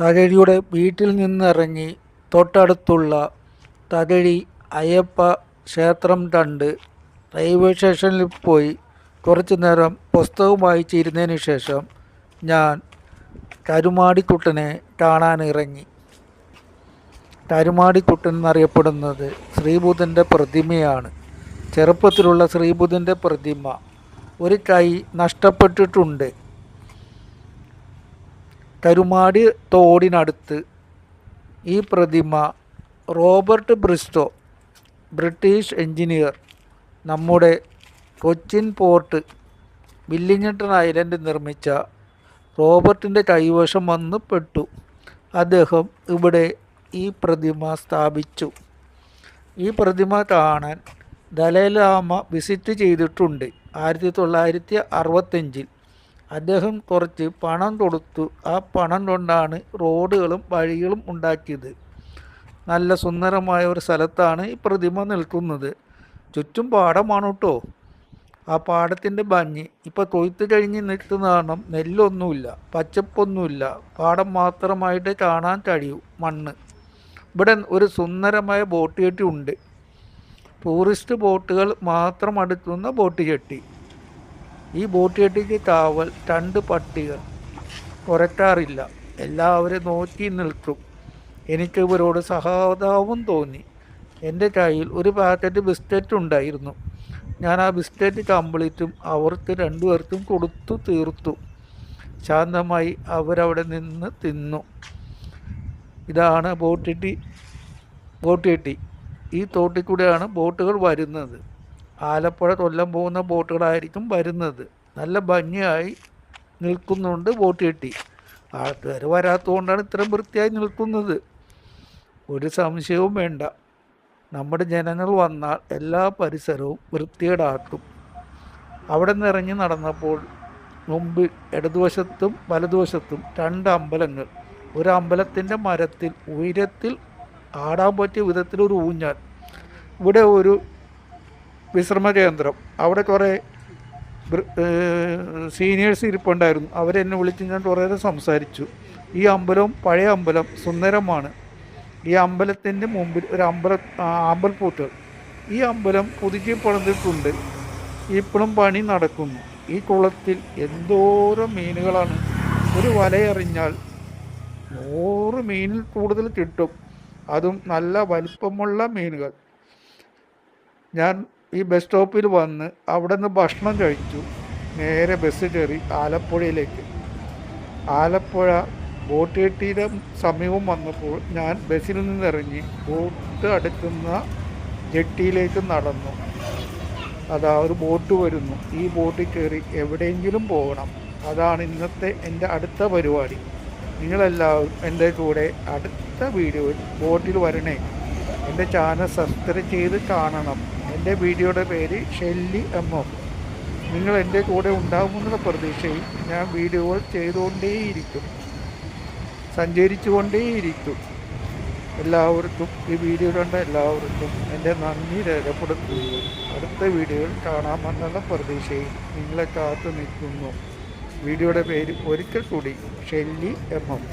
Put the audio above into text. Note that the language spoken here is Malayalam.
തകഴിയുടെ വീട്ടിൽ നിന്നിറങ്ങി തൊട്ടടുത്തുള്ള തകഴി അയ്യപ്പ ക്ഷേത്രം കണ്ട് റെയിൽവേ സ്റ്റേഷനിൽ പോയി കുറച്ചു നേരം പുസ്തകം വായിച്ചിരുന്നതിന് ശേഷം ഞാൻ കരുമാടിക്കുട്ടനെ കാണാനിറങ്ങി. കരുമാടിക്കുട്ടൻ എന്നറിയപ്പെടുന്നത് ശ്രീബുധന്റെ പ്രതിമയാണ്. ചെറുപ്പത്തിലുള്ള ശ്രീബുധന്റെ പ്രതിമ. ഒരു കൈ നഷ്ടപ്പെട്ടിട്ടുണ്ട്. കരുമാടി തോടിനടുത്ത് ഈ പ്രതിമ റോബർട്ട് ബ്രിസ്റ്റോ ബ്രിട്ടീഷ് എഞ്ചിനീയർ നമ്മുടെ കൊച്ചിൻ പോർട്ട് വില്ലിങ്ങട്ടൺ ഐലൻഡ് നിർമ്മിച്ച റോബർട്ടിന്റെ കൈവശം വന്ന് പെട്ടു. അദ്ദേഹം ഇവിടെ ഈ പ്രതിമ സ്ഥാപിച്ചു. ഈ പ്രതിമ കാണാൻ ദലൈലാമ വിസിറ്റ് ചെയ്തിട്ടുണ്ട്. ആയിരത്തി തൊള്ളായിരത്തി അറുപത്തഞ്ചിൽ അദ്ദേഹം കുറച്ച് പണം കൊടുത്തു. ആ പണം കൊണ്ടാണ് റോഡുകളും വഴികളും ഉണ്ടാക്കിയത്. നല്ല സുന്ദരമായ ഒരു സ്ഥലത്താണ് ഈ പ്രതിമ നിൽക്കുന്നത്. ചുറ്റും പാടമാണ് കേട്ടോ. ആ പാടത്തിന്റെ ഭംഗി. ഇപ്പോൾ കൊയ്ത്ത് കഴിഞ്ഞ് നിൽക്കുന്ന കാരണം നെല്ലൊന്നുമില്ല പച്ചപ്പൊന്നുമില്ല. പാടം മാത്രമായിട്ട് കാണാൻ കഴിയൂ മണ്ണ്. ഇവിടെ ഒരു സുന്ദരമായ ബോട്ട് കെട്ടി ഉണ്ട്. ടൂറിസ്റ്റ് ബോട്ടുകൾ മാത്രം അടുക്കുന്ന ബോട്ട് ചട്ടി ഈ ബോട്ട് താവൽ രണ്ട് പട്ടികൾ കുറയ്ക്കാറില്ല എല്ലാവരും നോക്കി നിൽക്കും. എനിക്ക് ഇവരോട് സഹതാപം തോന്നി. എന്റെ കയ്യിൽ ഒരു പാക്കറ്റ് ബിസ്ക്കറ്റ് ഉണ്ടായിരുന്നു. ഞാൻ ആ ബിസ്ക്കറ്റ് കംപ്ലീറ്റും അവർക്ക് രണ്ടുപേർക്കും കൊടുത്തു തീർത്തു. ശാന്തമായി അവരവിടെ നിന്ന് തിന്നു. ഇതാണ് ബോട്ടിട്ടി ബോട്ടിട്ടി ഈ തോട്ടിൽ കൂടെയാണ് ബോട്ടുകൾ വരുന്നത്. ആലപ്പുഴ കൊല്ലം പോകുന്ന ബോട്ടുകളായിരിക്കും വരുന്നത്. നല്ല ഭംഗിയായി നിൽക്കുന്നുണ്ട് ബോട്ട് കിട്ടി. ആൾക്കാർ വരാത്തതുകൊണ്ടാണ് ഇത്രയും വൃത്തിയായി നിൽക്കുന്നത്. ഒരു സംശയവും വേണ്ട. നമ്മുടെ ജനങ്ങൾ വന്നാൽ എല്ലാ പരിസരവും വൃത്തികേടാക്കും. അവിടെ നിന്ന് ഇറങ്ങി നടന്നപ്പോൾ മുമ്പിൽ ഇടതുവശത്തും വലതുവശത്തും രണ്ട് അമ്പലങ്ങൾ. ഒരു അമ്പലത്തിന്റെ മരത്തിൽ ഉയരത്തിൽ ആടാൻ പറ്റിയ വിധത്തിൽ ഒരു ഊഞ്ഞാൽ. ഇവിടെ ഒരു വിശ്രമ കേന്ദ്രം അവിടെ കുറേ സീനിയേഴ്സ് ഇരിപ്പുണ്ടായിരുന്നു. അവരെന്നെ വിളിച്ച് ഞാൻ കുറേ സംസാരിച്ചു. ഈ അമ്പലവും പഴയ അമ്പലം സുന്ദരമാണ്. ഈ അമ്പലത്തിന്റെ മുമ്പിൽ ഒരു അമ്പല അമ്പൽപ്പൂട്ടുകൾ ഈ അമ്പലം പുതുക്കി പണിതിട്ടുണ്ട്. ഇപ്പോഴും പണി നടക്കുന്നു. ഈ കുളത്തിൽ എന്തോരം മീനുകളാണ്. ഒരു വലയെറിഞ്ഞാൽ നൂറ് മീനിൽ കൂടുതൽ കിട്ടും. അതും നല്ല വലിപ്പമുള്ള മീനുകൾ. ഞാൻ ഈ ബസ് സ്റ്റോപ്പിൽ വന്ന് അവിടെ നിന്ന് ഭക്ഷണം കഴിച്ചു. നേരെ ബസ് കയറി ആലപ്പുഴയിലേക്ക്. ആലപ്പുഴ ബോട്ട് കെട്ടിയുടെ സമീപം വന്നപ്പോൾ ഞാൻ ബസ്സിൽ നിന്നിറങ്ങി ബോട്ട് അടുക്കുന്ന ജെട്ടിയിലേക്ക് നടന്നു. അതാ ഒരു ബോട്ട് വരുന്നു. ഈ ബോട്ടിൽ കയറി എവിടെയെങ്കിലും പോകണം. അതാണ് ഇന്നത്തെ എന്റെ അടുത്ത പരിപാടി. നിങ്ങളെല്ലാവരും എന്റെ കൂടെ അടുത്ത വീഡിയോയിൽ ബോട്ടിൽ വരണേ. എന്റെ ചാനൽ സബ്സ്ക്രൈബ് ചെയ്ത് കാണണം. എന്റെ വീഡിയോയുടെ പേര് ഷെല്ലി എഫ് നിങ്ങൾ എന്റെ കൂടെ ഉണ്ടാകുമെന്നുള്ള പ്രതീക്ഷയിൽ ഞാൻ വീഡിയോകൾ ചെയ്തുകൊണ്ടേയിരിക്കും. സഞ്ചരിച്ചുകൊണ്ടേയിരിക്കും. എല്ലാവർക്കും ഈ വീഡിയോ കണ്ട എല്ലാവർക്കും എന്റെ നന്ദി രേഖപ്പെടുത്തുന്നു. അടുത്ത വീഡിയോയിൽ കാണാമെന്നുള്ള പ്രതീക്ഷയിൽ നിങ്ങളെ കാത്തു നിൽക്കുന്നു. വീഡിയോയുടെ പേര് ഒരിക്കൽ കൂടി ഷെല്ലി എം എം.